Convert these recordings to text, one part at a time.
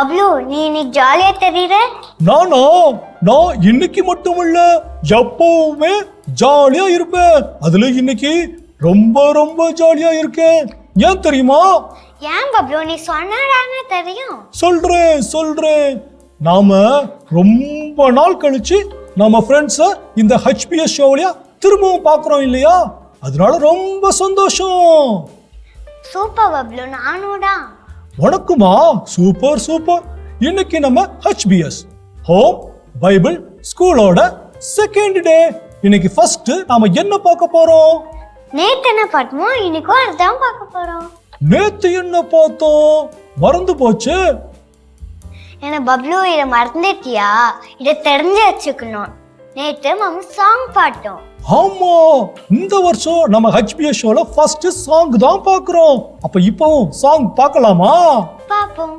பப்ளு நீ இன்னைக்கு ஜாலியா தெரியுற? நானா? நான் இன்னைக்கு மட்டும் இல்ல எப்பவுமே ஜாலியா இருப்பேன். அதுல இன்னைக்கு ரொம்ப ரொம்ப ஜாலியா இருக்கேன். ஏன் தெரியுமா? ஏன் பப்ளு நீ சொன்னாடான்னு தெரியும். சொல்றேன் சொல்றேன். நாம ரொம்ப நாள் கழிச்சு நம்ம ஃப்ரெண்ட்ஸ இந்த ஹெச்பிஎஸ் ஷோவிலையா திரும்பவும் பார்க்குறோம் இல்லையா? அதனால ரொம்ப சந்தோஷம். சூப்பர் பப்ளு நானும் தான் வணக்கமா சூப்பர் சூப்பர். இன்னைக்கு நம்ம ஹெச்பிஎஸ் ஹோம் பைபிள் ஸ்கூலோட செகண்ட் டே இன்னைக்கு ஃபர்ஸ்ட் நாம என்ன பார்க்க போறோம்? நேத்து என்ன பார்த்தோமோ? இன்னைக்கும் அதுதான் பார்க்க போறோம். நேத்து என்ன பார்த்தோம்? மறந்து போச்சு. என்ன பப்ளு இதை மறந்துட்டியா? இதை தெரிஞ்சு வச்சுக்கணும். நேத்து மாமா சாங் பாட்டோம். ஆமா இந்த வருஷம் நம்ம ஹெச்பிஎஸ் ஷோல ஃபர்ஸ்ட் சாங் தான் பார்க்குறோம் அப்ப இப்பவும் சாங் பார்க்கலாமா பாப்போம்.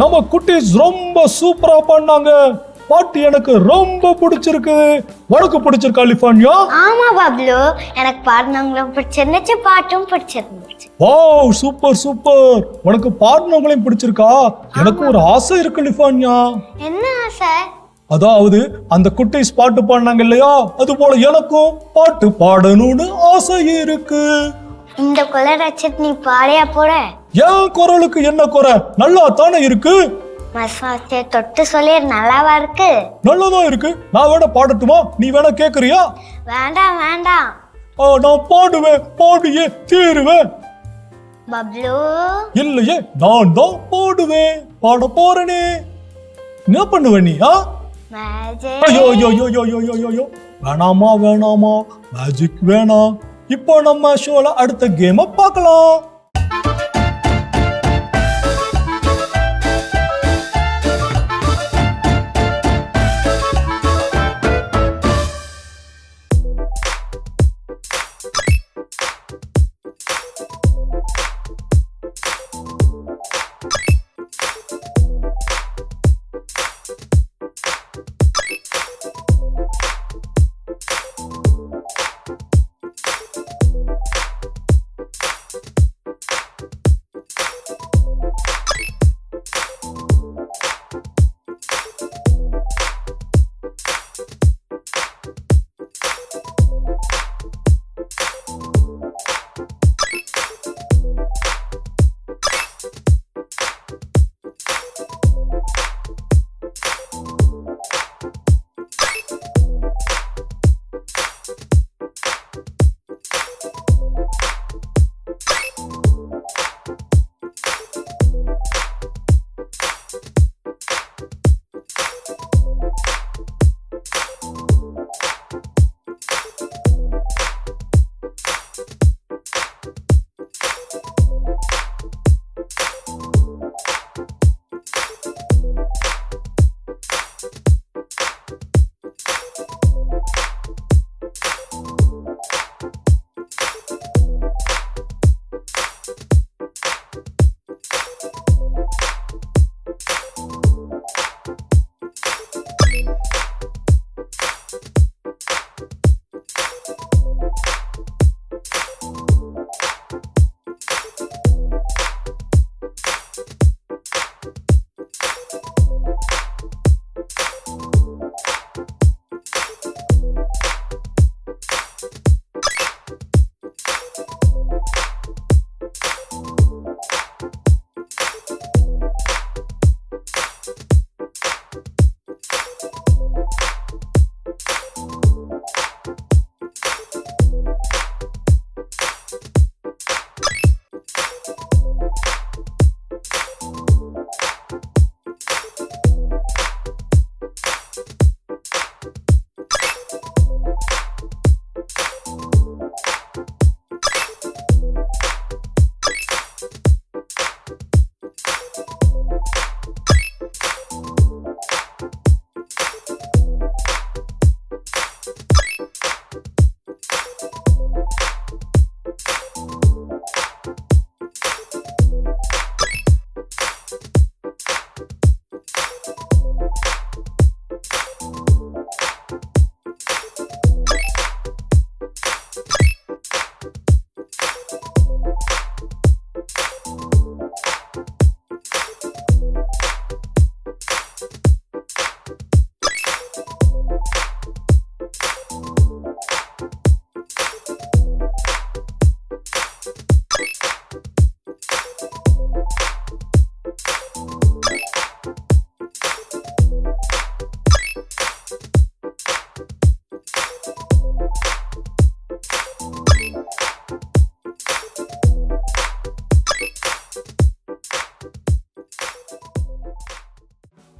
நம்ம குட்டீஸ் ரொம்ப சூப்பரா பண்ணாங்க. பாட்டு எனக்கு ரொம்ப பிடிச்சிருக்கு. உனக்கு பிடிச்சிருக்கா லிஃபான்யா? ஆமா பப்ளு. எனக்கு பாடினவங்களும் பிடிச்சிருந்துச்சு பாட்டும் பிடிச்சிருந்துச்சு. Wow super super. உனக்கு பாடினவங்களையும் பிடிச்சிருக்கா? எனக்கு ஒரு ஆசை இருக்கு லிஃபான்யா. என்ன ஆசை? அதாவது அந்த குட்டீஸ் பாட்டு பாடினாங்க இல்லையா? அது போல எனக்கும் பாட்டு பாடணும்னு ஆசை இருக்கு. இந்த குலர் வச்சுட்டு நீ பாடியா போற? என் குரலுக்கு என்ன குறை? நல்லா தானே இருக்கு தொட்டு சொல்லி நல்லாவா இருக்கு? நல்லதா இருக்கு. நான் வேணா பாடட்டுமா? நீ வேணா கேக்குறியா? வேண்டாம் வேண்டாம். ஆ, நான் பாடுவேன். பாடியே தீருவேன். பப்ளு. இல்லையே நான் தான் பாடுவேன். பாட போறேனே. என்ன பண்ணுவ நீ ஆ? ஐயோ ஐயோ ஐயோ ஐயோ ஐயோ ஐயோ வேணாமா வேணாமா. மேஜிக் வேணாம். இப்போ நம்ம ஷோல அடுத்த கேமை பார்க்கலாம்.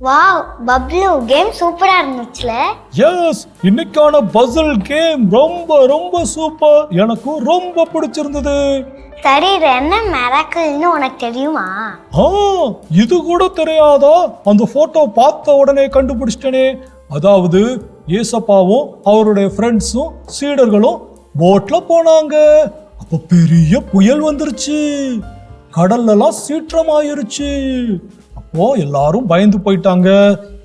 வாவ் பப்ளு கேம் சூப்பரா இருந்துச்சுல. எஸ் இன்னைக்கான பசில் கேம் ரொம்ப ரொம்ப சூப்பர் எனக்கும் ரொம்ப பிடிச்சிருந்தது. சரி என்ன மெராக்கிள்னு உனக்கு தெரியுமா? ஆ இது கூட தெரியாதா? அந்த போட்டோ பார்த்த உடனே கண்டுபிடிச்சிட்டனே. அதாவது ஏசப்பாவும் அவருடைய ஃப்ரெண்ட்ஸும் சீடர்களும் போட்ல போனாங்க. அப்ப பெரிய புயல் வந்துருச்சு. கடல்லலாம் சீற்றமாயிருச்சு. ஓ எல்லாரும் பயந்து போயிட்டாங்க.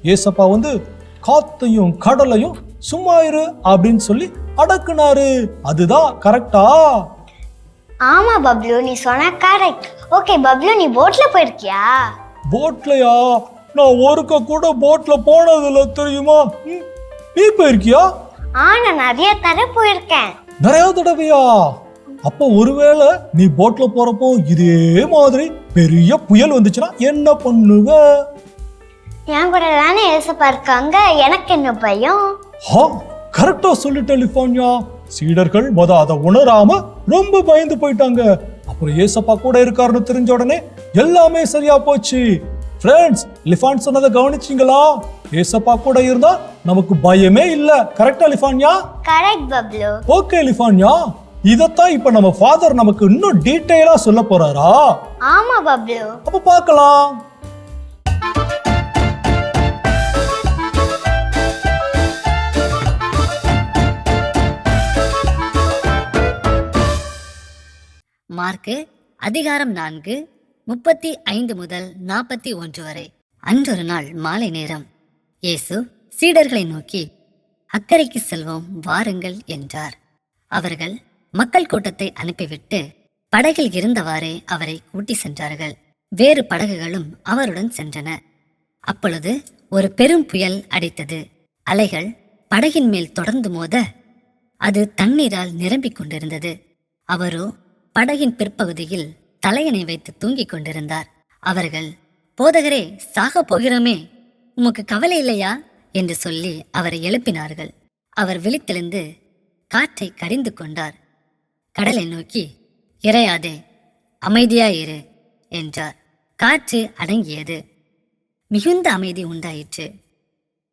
ஏசப்பா வந்து காத்தையும் கடலையும் சும்மா இரு அப்படின்னு சொல்லி அடக்குனாரு. அதுதான் கரெக்டா? ஆமா பப்ளு நீ சொன்ன கரெக்ட். ஓகே பப்ளு நீ போட்ல போயிருக்கியா? போட்லயா? நான் ஒருக்க கூட போட்ல போனதில்ல தெரியுமா? ம், நீ போயிருக்கியா? ஆ நான் நிறைய தர போயிருக்கேன். நிறைய தடவையா? அப்போ ஒருவேளை நீ போட்ல போறப்போ இதே மாதிரி பெரிய புயல் வந்துச்சுன்னா என்ன பண்ணுவ? என் கூட தானே ஏசப்பா இருக்காங்க? எனக்கு என்ன பயம்? ஹா கரெக்டா சொல்லிட்ட லிஃபான்யா. சீடர்கள் முத அதை உணராம ரொம்ப பயந்து போயிட்டாங்க. அப்புறம் ஏசப்பா கூட இருக்காருன்னு தெரிஞ்ச உடனே எல்லாமே சரியா போச்சு. ஃப்ரெண்ட்ஸ் லிஃபான் சொன்னதை கவனிச்சிங்களா? ஏசப்பா கூட இருந்தா நமக்கு பயமே இல்ல. கரெக்டா லிஃபான்யா? கரெக்ட் பப்ளு. ஓகே லிஃபான்யா. இதத்தான் இப்ப நம்ம ஃபாதர் நமக்கு இன்னும் டீட்டெயிலா சொல்ல போறாரா? ஆமா பப்ளு. அப்ப பார்க்கலாம். மார்க்கு அதிகாரம் நான்கு முப்பத்தி ஐந்து முதல் நாற்பத்தி ஒன்று வரை. அன்றொரு நாள் மாலை நேரம். இயேசு சீடர்களை நோக்கி அக்கறைக்கு செல்வோம் வாருங்கள் என்றார். அவர்கள் மக்கள் கூட்டத்தை அனுப்பிவிட்டு படகில் இருந்தவாறே அவரை கூட்டி சென்றார்கள். வேறு படகுகளும் அவருடன் சென்றன. அப்பொழுது ஒரு பெரும் புயல் அடித்தது. அலைகள் படகின் மேல் தொடர்ந்து மோத அது தண்ணீரால் நிரம்பிக் கொண்டிருந்தது. அவரோ படகின் பிற்பகுதியில் தலையணை வைத்து தூங்கிக் கொண்டிருந்தார். அவர்கள் போதகரே சாக போகிறோமே. உமக்கு கவலை இல்லையா? என்று சொல்லி அவரை எழுப்பினார்கள். அவர் விழித்தெழுந்து காற்றை கடிந்து கொண்டார். கடலை நோக்கி இறையாதே அமைதியாயிரு என்றார். காற்று அடங்கியது. மிகுந்த அமைதி உண்டாயிற்று.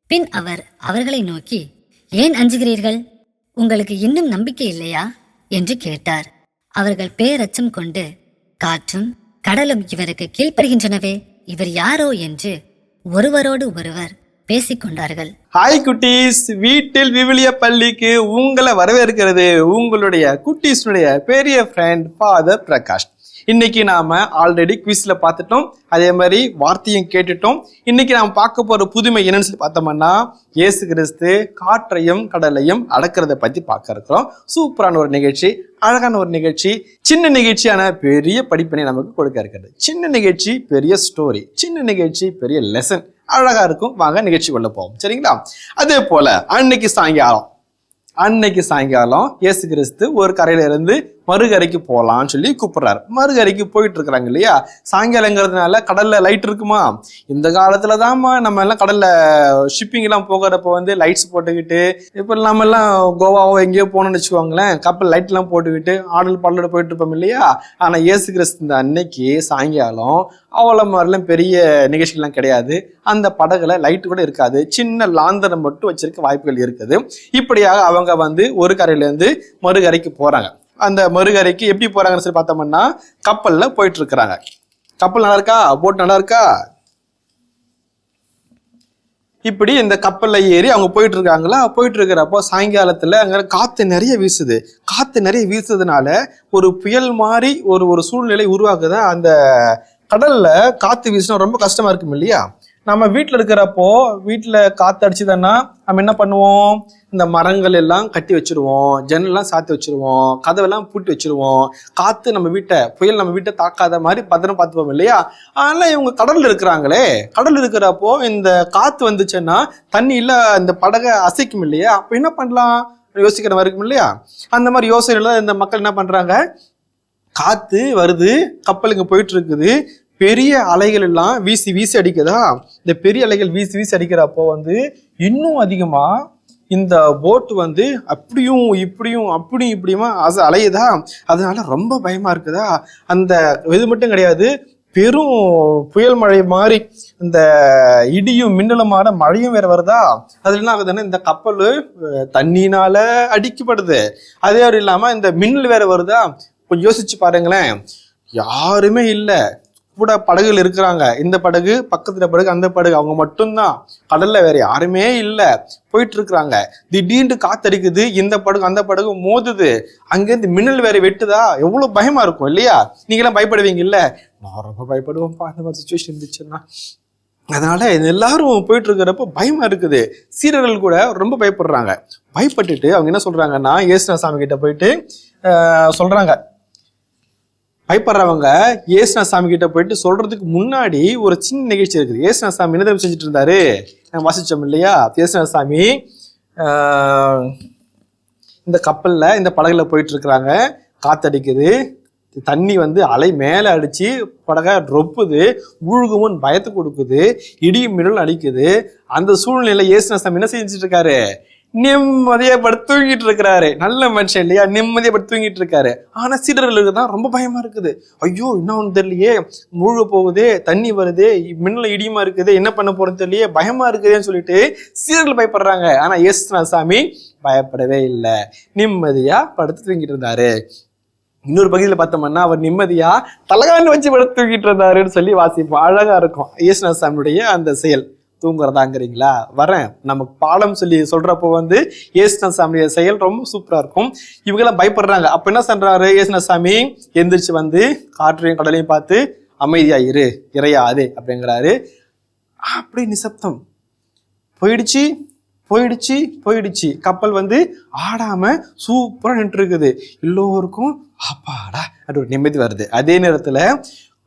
பின் அவர் அவர்களை நோக்கி ஏன் அஞ்சுகிறீர்கள்? உங்களுக்கு இன்னும் நம்பிக்கை இல்லையா? என்று கேட்டார். அவர்கள் பேரச்சம் கொண்டு காற்றும் கடலும் இவருக்கு கீழ்ப்படுகின்றனவே இவர் யாரோ? என்று ஒருவரோடு ஒருவர் பேசிக்கொண்டார்கள். ஹாய் குட்டீஸ். வீட்டில் விவிலிய பள்ளிக்கு உங்களை வரவேற்கிறது உங்களுடைய குட்டீஸ்னுடைய பெரிய ஃப்ரெண்ட் ஃபாதர் பிரகாஷ். இன்னைக்கு நாம ஆல்ரெடி குவிஸ்ல பார்த்துட்டோம். அதே மாதிரி வார்த்தையும் கேட்டுட்டோம். இன்னைக்கு நாம பார்க்க போற புதுமை என்னன்னு சொல்லி பார்த்தோம்னா இயேசு கிறிஸ்து காற்றையும் கடலையும் அடக்கிறத பத்தி பார்க்க இருக்கிறோம். சூப்பரான ஒரு நிகழ்ச்சி அழகான ஒரு நிகழ்ச்சி சின்ன நிகழ்ச்சியான பெரிய படிப்பினை நமக்கு கொடுக்க இருக்கிறது. சின்ன நிகழ்ச்சி பெரிய ஸ்டோரி சின்ன நிகழ்ச்சி பெரிய லெசன் அழகா இருக்கும். வாங்க நிகழ்ச்சிக்குள்ள போவோம். சரிங்களா? அதே போல அன்னைக்கு சாயங்காலம். அன்னைக்கு சாயங்காலம் இயேசு கிறிஸ்து ஒரு கரையில இருந்து மறுகரைக்கு போகலாம்னு சொல்லி கூப்பிடுறாரு. மறுகரைக்கு போயிட்டு இருக்கிறாங்க இல்லையா? சாயங்காலங்கிறதுனால கடல்ல லைட் இருக்குமா? இந்த காலத்துல தாம்மா நம்ம எல்லாம் கடல்ல ஷிப்பிங் எல்லாம் போகிறப்ப வந்து லைட்ஸ் போட்டுக்கிட்டு இப்போ நம்ம எல்லாம் கோவாவோ எங்கேயோ போகணும்னு வச்சுக்கோங்களேன் கப்பல் லைட் எல்லாம் போட்டுக்கிட்டு ஆடல் பாடலோட போயிட்டு இருப்போம் இல்லையா? ஆனா இயேசு கிறிஸ்து இந்த அன்னைக்கு சாயங்காலம் அவ்வளோ மாதிரிலாம் பெரிய நிகழ்ச்சிகள்லாம் கிடையாது. அந்த படகுல லைட் கூட இருக்காது. சின்ன லாந்தரம் மட்டும் வச்சிருக்க வாய்ப்புகள் இருக்குது. இப்படியாக அவங்க வந்து ஒரு கரையிலேருந்து மறுகரைக்கு போறாங்க. அந்த மறுகரைக்கு எப்படி போறாங்கன்னு சொல்லி பார்த்தோம்னா கப்பல்ல போயிட்டு இருக்கிறாங்க கப்பல் நல்லா இருக்கா? போட் நல்லா இருக்கா? இப்படி இந்த கப்பல்ல ஏறி அவங்க போயிட்டு இருக்காங்களா போயிட்டு இருக்கிறப்போ சாயங்காலத்துல அங்க காத்து நிறைய வீசுது. காத்து நிறைய வீசுறதுனால ஒரு புயல் மாதிரி ஒரு ஒரு சூழ்நிலை உருவாக்குதா அந்த கடல்ல காத்து வீசினா ரொம்ப கஷ்டமா இருக்கும் இல்லையா? நம்ம வீட்டில் இருக்கிறப்போ வீட்டில் காற்று அடிச்சுதுன்னா நம்ம என்ன பண்ணுவோம்? இந்த மரங்கள் எல்லாம் கட்டி வச்சிருவோம். ஜன்னல்லாம் சாத்தி வச்சிருவோம். கதவெல்லாம் பூட்டி வச்சுருவோம். காற்று நம்ம வீட்டை புயல் நம்ம வீட்டை தாக்காத மாதிரி பத்திரம் பார்த்துப்போம் இல்லையா? ஆனால் இவங்க கடலில் இருக்கிறாங்களே. கடல் இருக்கிறப்போ இந்த காற்று வந்துச்சுன்னா தண்ணியில் இந்த படகை அசைக்கும் இல்லையா? அப்போ என்ன பண்ணலாம்? யோசிக்கிற மாதிரி இருக்கும் இல்லையா? அந்த மாதிரி யோசனையில் இந்த மக்கள் என்ன பண்ணுறாங்க காற்று வருது கப்பல் இங்கே போயிட்டு இருக்குது. பெரிய அலைகள் எல்லாம் வீசி வீசி அடிக்குதா? இந்த பெரிய அலைகள் வீசி வீசி அடிக்கிறப்போ வந்து இன்னும் அதிகமாக இந்த போட் வந்து அப்படியும் இப்படியும் அப்படியும் இப்படியுமா அது அலையுதா? அதனால ரொம்ப பயமா இருக்குதா? அந்த இது மட்டும் கிடையாது பெரும் புயல் மழை மாதிரி இந்த இடியும் மின்னலுமான மழையும் வேற வருதா? அது என்ன ஆகுதுன்னா இந்த கப்பல் தண்ணினால அடிக்கப்படுது. அதே மாதிரி இல்லாம இந்த மின்னல் வேற வருதா? கொஞ்சம் யோசிச்சு பாருங்களேன். யாருமே இல்லை. கூட படகுகள் இருக்கிறாங்க. இந்த படகு பக்கத்துல படகு அந்த படகு அவங்க மட்டும்தான். கடல்ல வேற யாருமே இல்லை. போயிட்டு இருக்கிறாங்க திடீர்னு காத்தடிக்குது. இந்த படகு அந்த படகு மோதுது. அங்கேருந்து மின்னல் வேற வெட்டுதா? எவ்வளவு பயமா இருக்கும் இல்லையா? நீங்களாம் பயப்படுவீங்க இல்ல? நான் ரொம்ப பயப்படுவேன்ப்பா அந்த மாதிரி சுச்சுவேஷன் இருந்துச்சுன்னா. அதனால எல்லாரும் போயிட்டு இருக்கிறப்ப பயமா இருக்குது. சீரர்கள் கூட ரொம்ப பயப்படுறாங்க. பயப்பட்டுட்டு அவங்க என்ன சொல்றாங்கன்னா ஏசுனா சாமி கிட்ட போயிட்டு சொல்றாங்க. பயப்படுறவங்க ஏசுனா சாமி கிட்ட போயிட்டு சொல்றதுக்கு முன்னாடி ஒரு சின்ன நிகழ்ச்சி இருக்குது. ஏசுனா சாமி என்ன தெரியுமா செஞ்சுட்டு இருந்தாரு நான் வாசிச்சோம் இல்லையா? ஏசுனா சாமி இந்த கப்பலில் இந்த படகுல போயிட்டு இருக்கிறாங்க காத்தடிக்குது. தண்ணி வந்து அலை மேலே அடிச்சு படகை ரொப்புது. ஊழுகுமன் பயத்தை கொடுக்குது. இடியும் மின்னல் அடிக்குது. அந்த சூழ்நிலை ஏசுனா சாமி என்ன செஞ்சுட்டு இருக்காரு நிம்மதியா படுத்து தூங்கிட்டு இருக்கிறாரு. நல்ல மனுஷன் இல்லையா? நிம்மதியா படுத்து தூங்கிட்டு இருக்காரு. ஆனா சீடர்களுக்கு தான் ரொம்ப பயமா இருக்குது. ஐயோ என்ன ஒன்று தெரியலையே? முழுக போகுதே தண்ணி வருதே மின்னல இடியுமா இருக்குது என்ன பண்ண போறது தெரியலையே? பயமா இருக்குதுன்னு சொல்லிட்டு சீடர்கள் பயப்படுறாங்க. ஆனா ஏசுனா சாமி பயப்படவே இல்லை. நிம்மதியா படுத்து தூங்கிட்டு இருந்தாரு. இன்னொரு பகுதியில் பார்த்தோம்னா அவர் நிம்மதியா தலகாண்டு வச்சு படுத்து தூங்கிட்டு இருந்தாருன்னு சொல்லி வாசிப்போம். அழகா இருக்கும். இயேசுநாத சாமியுடைய அந்த செயல். தூங்குறதாங்கிறீங்களா? வரேன். நமக்கு பாலம் சொல்லி சொல்றப்போ வந்து இயேசுநாத சாமியோட செயல் ரொம்ப சூப்பரா இருக்கும். இவங்கெல்லாம் பயப்படுறாங்க. அப்ப என்ன சொல்றாரு இயேசுநாத சாமி எந்திரிச்சு வந்து காற்றையும் கடலையும் பார்த்து அமைதியாயிரு இரு அப்படிங்கிறாரு. அப்படி நிசப்தம். போயிடுச்சு போயிடுச்சு போயிடுச்சு. கப்பல் வந்து ஆடாம சூப்பரா நின்று இருக்குது எல்லோருக்கும் அப்பாடா அப்படி ஒரு நிம்மதி வருது. அதே நேரத்துல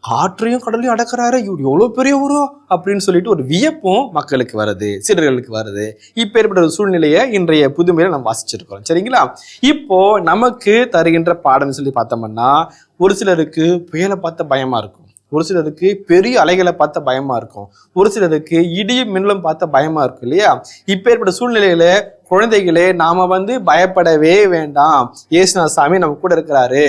காற்றையும் கடலையும் அடக்கிறாரு இவர் எவ்வளோ பெரிய ஊரோ அப்படின்னு சொல்லிட்டு ஒரு வியப்பும் மக்களுக்கு வருது சீடர்களுக்கு வருது. இப்போ ஏற்பட்ட ஒரு சூழ்நிலையை இன்றைய புதுமையில நம்ம வாசிச்சிருக்கிறோம். சரிங்களா? இப்போ நமக்கு தருகின்ற பாடம் சொல்லி பார்த்தோம்னா ஒரு சிலருக்கு புயலை பார்த்த பயமா இருக்கும். ஒரு சிலருக்கு பெரிய அலைகளை பார்த்த பயமா இருக்கும். ஒரு சிலருக்கு இடியும் மின்னலும் பார்த்த பயமா இருக்கும் இல்லையா? இப்ப ஏற்பட்ட சூழ்நிலையில குழந்தைகளே நாம வந்து பயப்படவே வேண்டாம். ஏசுநாத சாமி நம்ம கூட இருக்கிறாரு.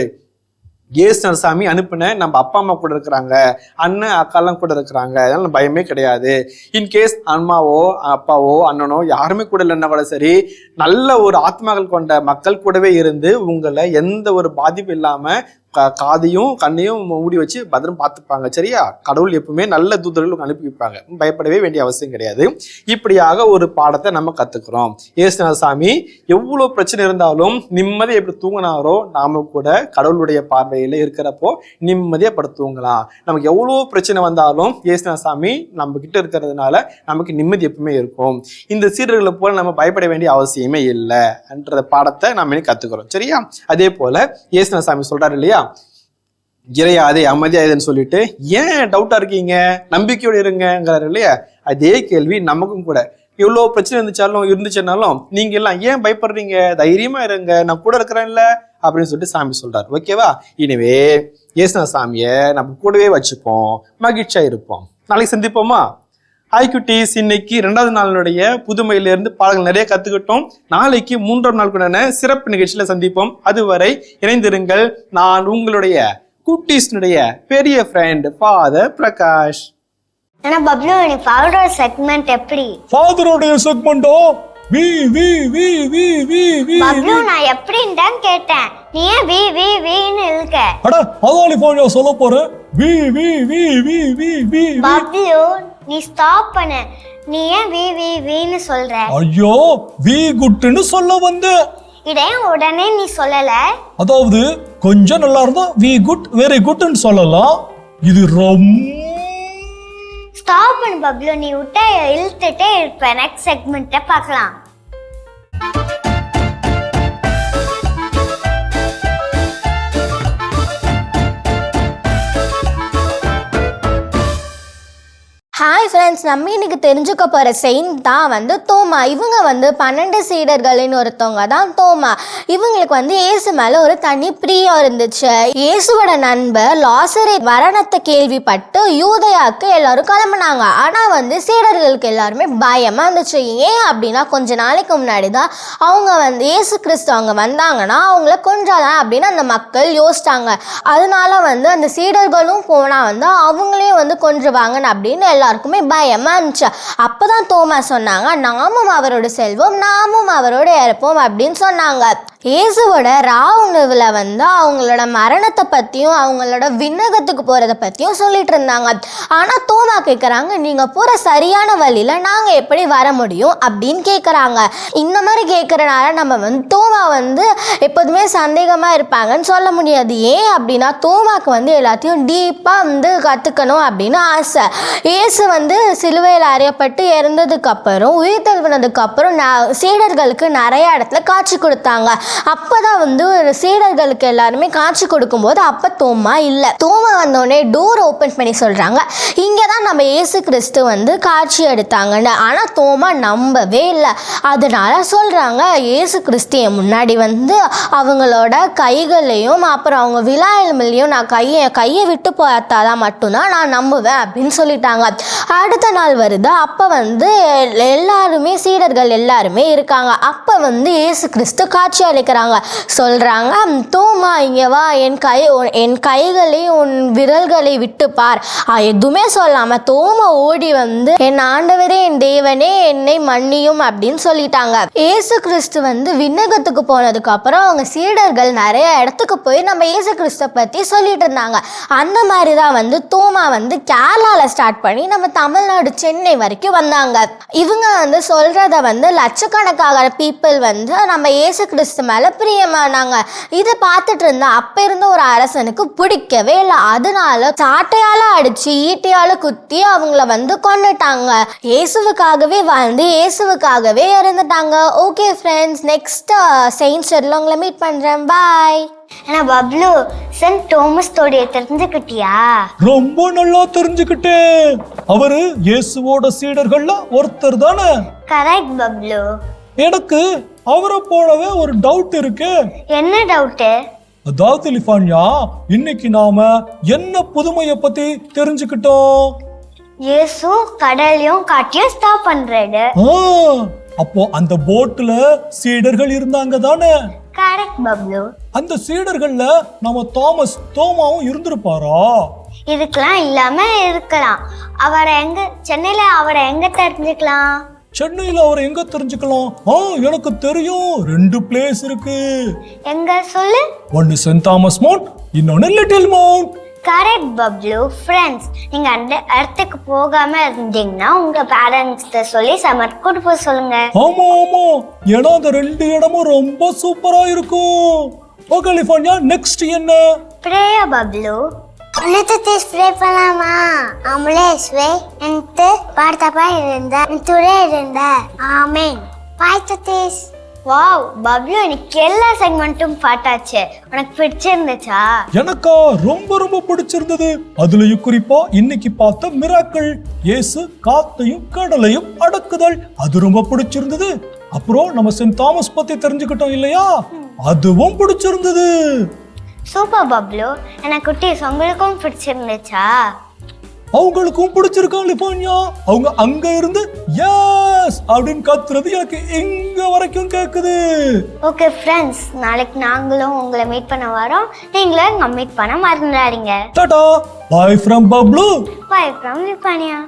ஏசு சாமி அனுப்புன நம்ம அப்பா அம்மா கூட இருக்கிறாங்க அண்ணன் அக்காலாம் கூட இருக்கிறாங்க. அதனால பயமே கிடையாது. இன்கேஸ் அம்மாவோ அப்பாவோ அண்ணனோ யாருமே கூட இல்லைன்னா கூட சரி நல்ல ஒரு ஆத்மாக்கள் கொண்ட மக்கள் கூடவே இருந்து உங்களை எந்த ஒரு பாதிப்பும் இல்லாமல் காதையும் கண்ணையும் மூடி வச்சு பத்திரம் பார்த்துப்பாங்க. சரியா? கடவுள் எப்பவுமே நல்ல தூதர்கள் அனுப்பி வைப்பாங்க. பயப்படவே வேண்டிய அவசியம் கிடையாது. இப்படியாக ஒரு பாடத்தை நம்ம கத்துக்கிறோம். ஏசுநாத சாமி எவ்வளவு பிரச்சனை இருந்தாலும் நிம்மதியை எப்படி தூங்கினாரோ நாம கூட கடவுளுடைய பார்வையில இருக்கிறப்போ நிம்மதியை படுத்து தூங்கலாம். நமக்கு எவ்வளவு பிரச்சனை வந்தாலும் ஏசுநாத சாமி நம்ம கிட்ட இருக்கிறதுனால நமக்கு நிம்மதி எப்பவுமே இருக்கும். இந்த சீடர்களை போல நம்ம பயப்பட வேண்டிய அவசியமே இல்லைன்ற பாடத்தை நம்ம கத்துக்கிறோம். சரியா? அதே போல ஏசுநாத சாமி சொல்றாரு இல்லையா? இறையாதே அமைதியாதுன்னு சொல்லிட்டு ஏன் டவுட்டா இருக்கீங்க? நம்பிக்கையோட இருங்கிறாரு இல்லையா? அதே கேள்வி நமக்கும் கூட. எவ்வளோ பிரச்சனை இருந்துச்சாலும் இருந்துச்சுனாலும் நீங்க எல்லாம் ஏன் பயப்படுறீங்க? தைரியமா இருங்க. நான் கூட இருக்கிறேன்ல. அப்படின்னு சொல்லிட்டு சாமி சொல்றாரு. ஓகேவா? இனிவே ஏசுனா சாமியை நம்ம கூடவே வச்சுப்போம். மகிழ்ச்சியா இருப்போம். நாளைக்கு சந்திப்போமா? ஹாய் குட்டீஸ் இன்னைக்கு ரெண்டாவது நாளினுடைய புதுமையில இருந்து பாடங்கள் நிறைய கத்துக்கிட்டோம் நாளைக்கு மூன்றாம் நாள் கூட சிறப்பு நிகழ்ச்சியில சந்திப்போம் அதுவரை இணைந்திருங்கள் நான் உங்களுடைய குட்டீஸ்னுடைய பெரிய ஃப்ரெண்ட் ஃபாதர் பிரகாஷ் ஆனா பப்ளு நீ ஃபாதரோட செக்மெண்ட் எப்படி ஃபாதருடைய செக்மெண்டோ வி வி வி வி வி வி பப்ளு நான் எப்படின்னு தான் கேட்டேன் நீ ஏன் வி வி வின்னு இருக்க அட அதாலி போனியா சொல்ல போறேன் வி வி வி வி வி வி வி பப்ளு நீ ஸ்டாப் பண்ணு. நீ ஏன் வி வி வின்னு சொல்ற? ஐயோ வி குட்டுன்னு சொல்ல வந்தேன் இதை உடனே நீ சொல்லல. அதாவது கொஞ்சம் நல்லா இருந்தா வி குட் வெரி குட்னு சொல்லலாம். இது ரொம்ப ஸ்டாப் பண்ணு பப்ளு. நீ விட்ட இழுத்துட்டே இருப்ப. நெக்ஸ்ட் செக்மெண்ட்டை பார்க்கலாம். ஹாய் ஃப்ரெண்ட்ஸ் நம்ம இன்னைக்கு தெரிஞ்சுக்க போகிற செயின்ட் தான் வந்து தோமா. இவங்க வந்து பன்னெண்டு சீடர்களின் ஒருத்தவங்க தான் தோமா. இவங்களுக்கு வந்து இயேசு மேலே ஒரு தனி பிரியம் இருந்துச்சு. இயேசுவோட நண்பர் லாசரை மரணத்தை கேள்விப்பட்டு யூதயாவுக்கு எல்லாரும் கிளம்புனாங்க. ஆனால் வந்து சீடர்களுக்கு எல்லாருமே பயமாக இருந்துச்சு. ஏன் அப்படின்னா கொஞ்ச நாளைக்கு முன்னாடி தான் அவங்க வந்து இயேசு கிறிஸ்து அவங்க வந்தாங்கன்னா அவங்கள கொன்றாதான் அப்படின்னு அந்த மக்கள் யோசிச்சாங்க. அதனால வந்து அந்த சீடர்களும் போனால் வந்து அவங்களையும் வந்து கொன்றுவாங்கன்னு அப்படின்னு எல்லாருக்குமே பயமாக இருந்துச்சு. அப்பதான் தோமா சொன்னாங்க நாமும் அவரோட செல்வம் நாமும் அவரோட இறப்போம் அப்படின்னு சொன்னாங்க. இயேசுவோட ரா உணவில் வந்து அவங்களோட மரணத்தை பற்றியும் அவங்களோட விண்ணகத்துக்கு போகிறத பற்றியும் சொல்லிட்டு இருந்தாங்க. ஆனால் தோமா கேட்குறாங்க நீங்கள் போகிற சரியான வழியில் நாங்கள் எப்படி வர முடியும் அப்படின்னு கேட்குறாங்க இந்த மாதிரி கேட்குறனால நம்ம வந்து தோமா வந்து எப்போதுமே சந்தேகமாக இருப்பாங்கன்னு சொல்ல முடியாது. ஏன் அப்படின்னா தோமாக்கு வந்து எல்லாத்தையும் டீப்பாக வந்து கற்றுக்கணும் அப்படின்னு ஆசை. இயேசு வந்து சிலுவையில் அறையப்பட்டு இறந்ததுக்கப்புறம் உயிர் தழுவினதுக்கப்புறம் நான் ந- சீடர்களுக்கு நிறைய இடத்துல காட்சி கொடுத்தாங்க. அப்போ தான் வந்து ஒரு சீடர்களுக்கு எல்லாருமே காட்சி கொடுக்கும்போது அப்போ தோமா இல்லை. தோமா வந்தோடனே டோர் ஓப்பன் பண்ணி சொல்கிறாங்க இங்கே தான் நம்ம ஏசு கிறிஸ்து வந்து காட்சி எடுத்தாங்கன்னு. ஆனால் தோமா நம்பவே இல்லை. அதனால சொல்கிறாங்க இயேசு கிறிஸ்திய முன்னாடி வந்து அவங்களோட கைகளையும் அப்புறம் அவங்க விழா எலும்புலையும் நான் கையை கையை விட்டு பார்த்தாதான் மட்டும்தான் நான் நம்புவேன் அப்படின்னு சொல்லிட்டாங்க. அடுத்த நாள் வருது. அப்போ வந்து எல்லாருமே சீடர்கள் எல்லாருமே இருக்காங்க. அப்போ வந்து இயேசு கிறிஸ்து காட்சி அழைக்கிறாங்க சொல்கிறாங்க தோமா இங்கே வா என் கை என் கைகளை உன் விரல்களை விட்டு பார். எதுவுமே சொல்லாமல் தோமா ஓடி வந்து என் ஆண்டவரே என் தேவனே என்னை மன்னியும் அப்படின்னு சொல்லிட்டாங்க. ஏசு கிறிஸ்து வந்து விண்ணகத்துக்கு போனதுக்கு அப்புறம் அவங்க சீடர்கள் நிறைய இடத்துக்கு போய் நம்ம ஏசு கிறிஸ்துவை பற்றி சொல்லிட்டு இருந்தாங்க. அந்த மாதிரி தான் வந்து தோமா வந்து கேரளாவில் ஸ்டார்ட் பண்ணி நம்ம தமிழ்நாடு சென்னை வரைக்கும் வந்தாங்க. இவங்க வந்து சொல்கிறத வந்து லட்சக்கணக்கான பீப்புள் வந்து நம்ம ஏசு கிறிஸ்து மேலே பிரியமானாங்க இதை பார்த்துட்டு இருந்த அப்போ இருந்த ஒரு அரசனுக்கு பிடிக்கவே இல்லை. அதனால சாட்டையால் அடித்து ஈட்டியால் குத்தி அவங்கள வந்து கொன்னுட்டாங்க. இயேசுவுக்காகவே வாழ்ந்து இயேசுவுக்காகவே இறந்துட்டாங்க. ஓகே ஃப்ரெண்ட்ஸ் நெக்ஸ்ட் செயின்ட் ஸ்டோரியில் உங்களை மீட் பண்ணுறேன் பாய் ஏன்னா பப்ளு சென்ட் தோமஸ் ஸ்டோரியை தெரிஞ்சுக்கிட்டியா? ரொம்ப நல்லா தெரிஞ்சுக்கிட்டேன். அவரு இயேசுவோட சீடர்கள்ல ஒருத்தர் தானே? கரெக்ட் பப்ளு. எனக்கு அவரை போலவே ஒரு டவுட் இருக்கு. என்ன டவுட்டு அதாவது லிஃபான்யா இன்னைக்கு நாம என்ன புதுமையை பத்தி தெரிஞ்சுக்கிட்டோம்? இயேசு கடலையும் காட்டியும் ஸ்டாப் பண்றாரு. ஆ, அப்போ அந்த போட்ல சீடர்கள் இருந்தாங்க தானே? கரெக்ட் பப்ளு. அந்த சீடர்கள்ல நம்ம தாமஸ் தோமாவும் இருந்திருப்பாரா? இதுக்கெல்லாம் இல்லாம இருக்கலாம். அவரை எங்க சென்னையில அவரை எங்க தெரிஞ்சுக்கலாம்? சென்னையில அவர் எங்க தெரிஞ்சுக்கலாம்? ஆ எனக்கு தெரியும். ரெண்டு பிளேஸ் இருக்கு. எங்க சொல்லு? ஒன்னு சென்ட் தாமஸ் மவுண்ட் இன்னொன்னு Little Mount. Correct Bablu friends நீங்க அந்த இடத்துக்கு போகாம இருந்தீங்கன்னா உங்க பேரண்ட்ஸ்கிட்ட சொல்லி சமர் கூட்டு போக சொல்லுங்க. ஆமா ஆமா. ஏன்னா அந்த ரெண்டு இடமும் ரொம்ப சூப்பரா இருக்கும். ஓகே லிஃபான்யா நெக்ஸ்ட் என்ன? பிரேயா பப்ளு அனைத்து ஸ்ப்ரே பண்ணலாமா? அமலேஸ்வே எனக்கு பார்த்தப்பா இருந்த துறை இருந்த. ஆமேன். பாய் சதீஷ். வாவ் பப்ளு எனக்கு எல்லா செக்மெண்ட்டும் பாட்டாச்சு. உனக்கு பிடிச்சிருந்துச்சா? எனக்கா ரொம்ப ரொம்ப பிடிச்சிருந்தது. அதுலயும் குறிப்பா இன்னைக்கு பார்த்த மிராக்கள். இயேசு காத்தையும் கடலையும் அடக்குதல். அது ரொம்ப பிடிச்சிருந்தது. அப்புறம் நம்ம சென்ட் தாமஸ் பத்தி தெரிஞ்சுக்கிட்டோம் இல்லையா? அதுவும் பிடிச்சிருந்தது. சூப்பர் பப்ளு எனக்கு குட்டீஸ் உங்களுக்கும் பிடிச்சிருந்துச்சா? அவங்களுக்கும் பிடிச்சிருக்கான் லிஃபான்யா அவங்க அங்க இருந்து எஸ் அப்படின்னு கத்துறது எனக்கு இங்க வரைக்கும் கேக்குது. ஓகே ஃப்ரெண்ட்ஸ் நாளைக்கு நாங்களும் உங்களை மீட் பண்ண வரோம். நீங்களும் எங்க மீட் பண்ண மறந்துடாதீங்க. Tata! Bye from Bablu bye from லிப்பானியா